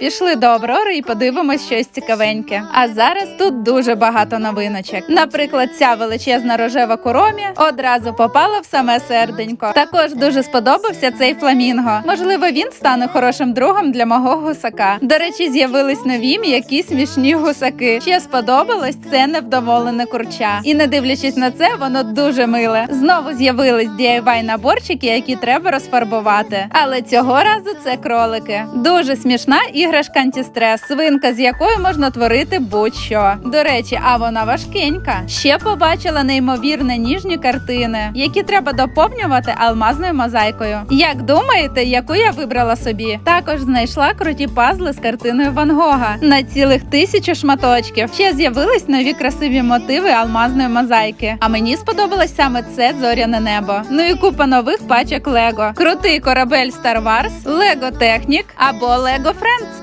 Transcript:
Пішли до Аврори і подивимось щось цікавеньке. А зараз тут дуже багато новиночок. Наприклад, ця величезна рожева коромі одразу попала в саме серденько. Також дуже сподобався цей фламінго. Можливо, він стане хорошим другом для мого гусака. До речі, з'явились нові м'які смішні гусаки. Ще сподобалось це невдоволене курча. І не дивлячись на це, воно дуже миле. Знову з'явились DIY наборчики, які треба розфарбувати. Але цього разу це кролики. Дуже смішна іграшка антистрес, свинка, з якою можна творити будь-що. До речі, а вона важкенька. Ще побачила неймовірно ніжні картини, які треба доповнювати алмазною мозаїкою. Як думаєте, яку я вибрала собі? Також знайшла круті пазли з картиною Ван Гога на цілих тисячу шматочків. Ще з'явились нові красиві мотиви алмазної мозаїки. А мені сподобалось саме це зоряне небо. Ну і купа нових пачок Лего. Крутий корабель Star Wars, Лего Технік або Лего Friends.